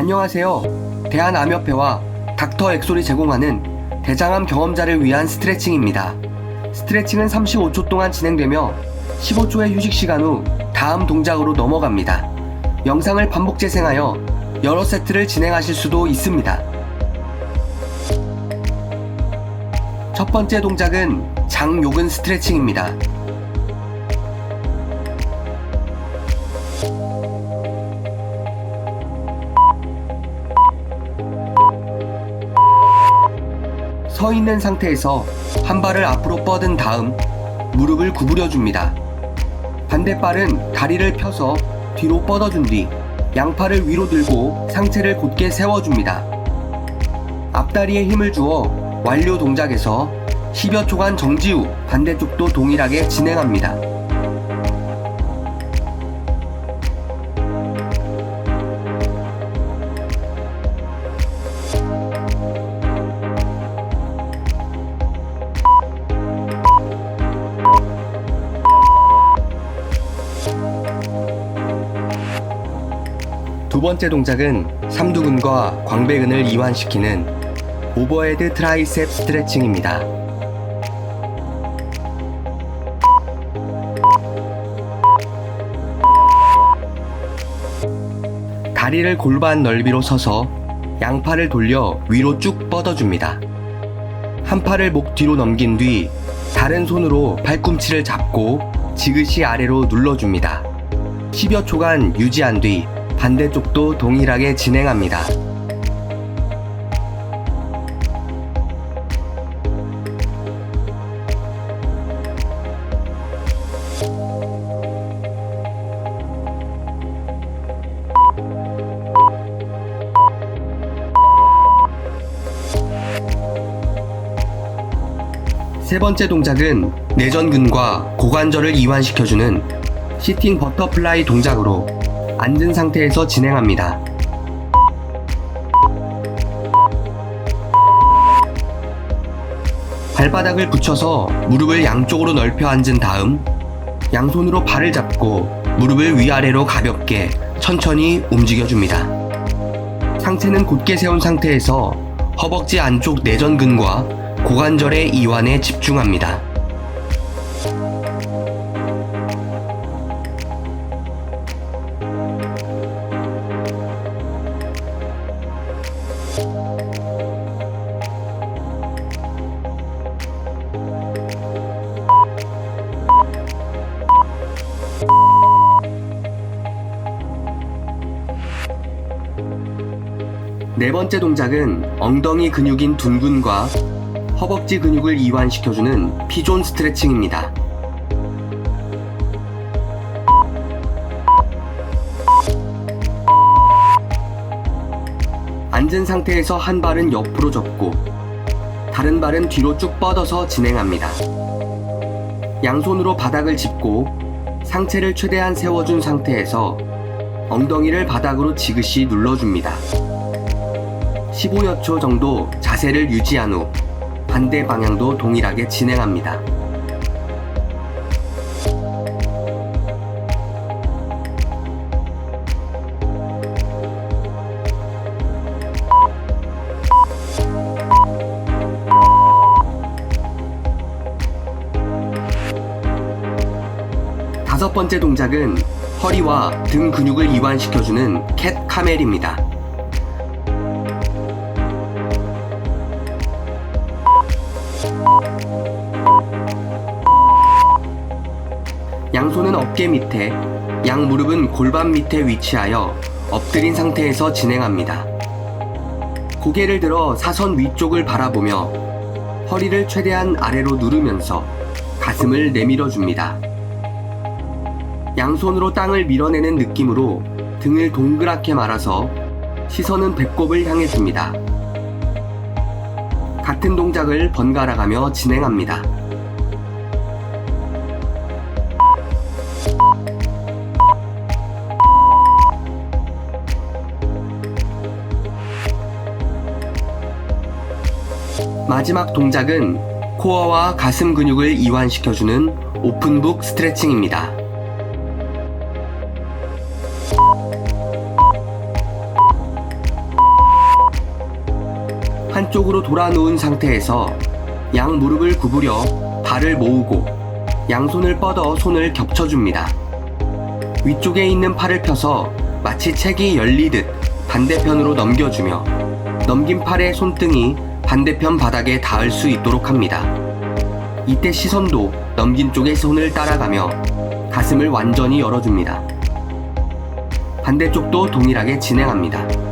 안녕하세요. 대한암협회와 닥터 엑솔이 제공하는 대장암 경험자를 위한 스트레칭입니다. 스트레칭은 35초 동안 진행되며 15초의 휴식 시간 후 다음 동작으로 넘어갑니다. 영상을 반복 재생하여 여러 세트를 진행하실 수도 있습니다. 첫 번째 동작은 장요근 스트레칭입니다. 서 있는 상태에서 한 발을 앞으로 뻗은 다음 무릎을 구부려 줍니다. 반대발은 다리를 펴서 뒤로 뻗어준 뒤 양팔을 위로 들고 상체를 곧게 세워줍니다. 앞다리에 힘을 주어 완료 동작에서 10여 초간 정지 후 반대쪽도 동일하게 진행합니다. 두 번째 동작은 삼두근과 광배근을 이완시키는 오버헤드 트라이셉 스트레칭입니다. 다리를 골반 넓이로 서서 양팔을 돌려 위로 쭉 뻗어줍니다. 한 팔을 목 뒤로 넘긴 뒤 다른 손으로 팔꿈치를 잡고 지그시 아래로 눌러줍니다. 10여 초간 유지한 뒤 반대쪽도 동일하게 진행합니다. 세 번째 동작은 내전근과 고관절을 이완시켜주는 시팅 버터플라이 동작으로 앉은 상태에서 진행합니다. 발바닥을 붙여서 무릎을 양쪽으로 넓혀 앉은 다음 양손으로 발을 잡고 무릎을 위아래로 가볍게 천천히 움직여줍니다. 상체는 곧게 세운 상태에서 허벅지 안쪽 내전근과 고관절의 이완에 집중합니다. 네 번째 동작은 엉덩이 근육인 둔근과 허벅지 근육을 이완시켜주는 피존 스트레칭입니다. 앉은 상태에서 한 발은 옆으로 접고 다른 발은 뒤로 쭉 뻗어서 진행합니다. 양손으로 바닥을 짚고 상체를 최대한 세워준 상태에서 엉덩이를 바닥으로 지그시 눌러줍니다. 15여 초 정도 자세를 유지한 후 반대 방향도 동일하게 진행합니다. 다섯 번째 동작은 허리와 등 근육을 이완시켜주는 캣 카멜입니다. 어깨 밑에, 양 무릎은 골반 밑에 위치하여 엎드린 상태에서 진행합니다. 고개를 들어 사선 위쪽을 바라보며 허리를 최대한 아래로 누르면서 가슴을 내밀어 줍니다. 양손으로 땅을 밀어내는 느낌으로 등을 동그랗게 말아서 시선은 배꼽을 향해 줍니다. 같은 동작을 번갈아 가며 진행합니다. 마지막 동작은 코어와 가슴 근육을 이완시켜주는 오픈북 스트레칭입니다. 양쪽으로 돌아 누운 상태에서 양 무릎을 구부려 발을 모으고 양손을 뻗어 손을 겹쳐줍니다. 위쪽에 있는 팔을 펴서 마치 책이 열리듯 반대편으로 넘겨주며 넘긴 팔의 손등이 반대편 바닥에 닿을 수 있도록 합니다. 이때 시선도 넘긴 쪽의 손을 따라가며 가슴을 완전히 열어줍니다. 반대쪽도 동일하게 진행합니다.